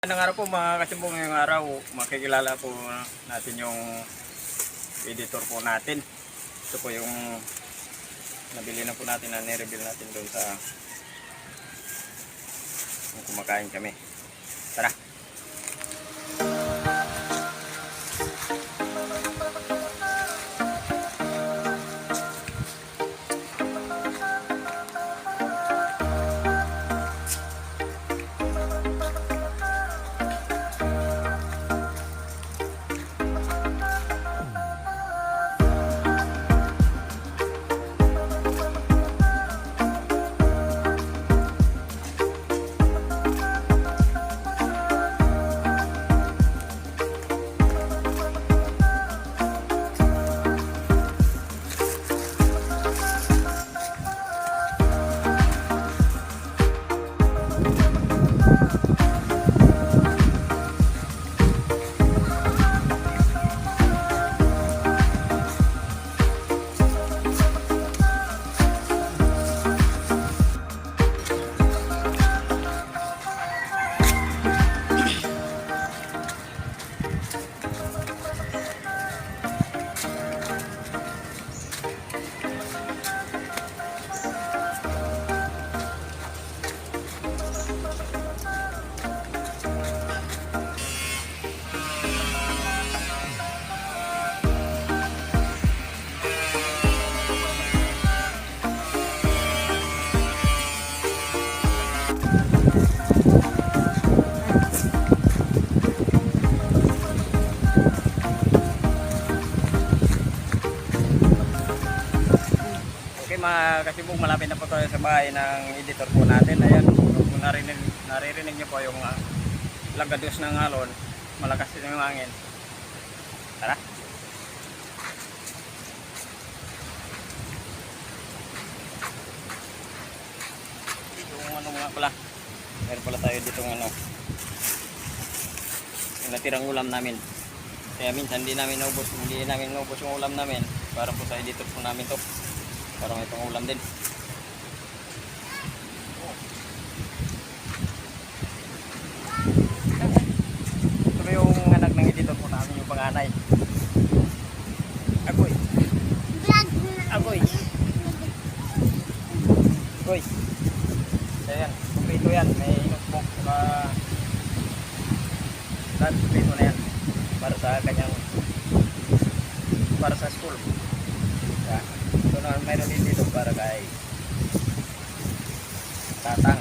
Magandang araw po mga kasimbong ngayong araw. Makikilala po natin yung editor po natin. Ito po yung nabili na po natin na nireveal natin doon sa yung kumakain kami. Tara! Mga kasimbong, malapit na po tayo sa bahay ng editor po natin. Ayan, kung narinig, naririnig niyo po yung uh, lagados ng alon, malakas din yung hangin. Tara! Yung ano nga pala, meron pala tayo dito ng ano, yung natirang ulam namin. Kaya minsan hindi namin naubos, hindi namin naubos yung ulam namin para po sa editor po namin to. Parang itong ulam din. Ito ba yung anak ng editor po namin, yung panganay. Agoy. Agoy. Agoy. So yan, kumpleto yan. May notebook, saka lahat kumpleto na yan. Para sa kanyang para sa school. Yeah. Ito na mayroon din dito para kay tatang.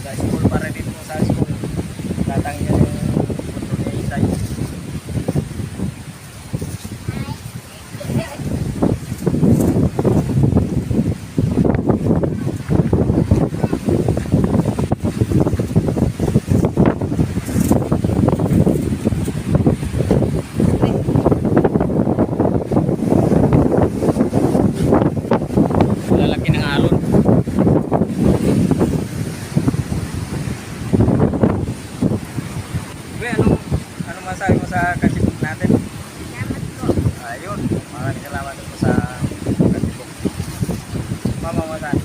Sa school para dito sa school. Tatang yan yung control niya isay. Lalaki ng alon. Uy, anong, sa kasibok natin? Ayun, maraming salamat po sa kasibok. Mama mo saan?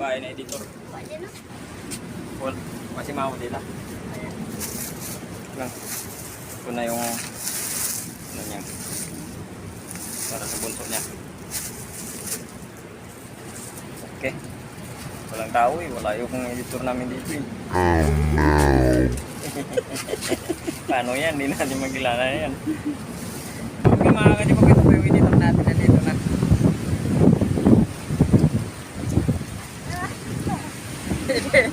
Bahay na editor. Well, masih mau nila. Ayan. Lang. Ito na yung ano niya. Para sa bunso niya. Okay. Walang tao eh. Wala yung editor namin dito eh. Paano yan? Hindi natin magkilala yan. Okay mga ito po yung editor natin na dito na.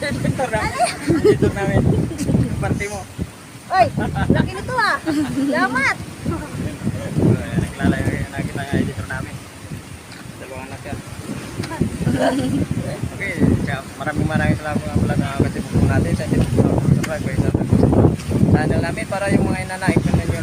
editor namin. Editor namin. Yung party mo. Oy, laki nito ah. Salamat. Nakilala yung nakita nga editor namin. Dalawang anak yan. Okay, siya, maraming maraming salamat nga pala sa kasibuk natin. Sa po subscribe sa channel namin para yung mga inanaik na ninyo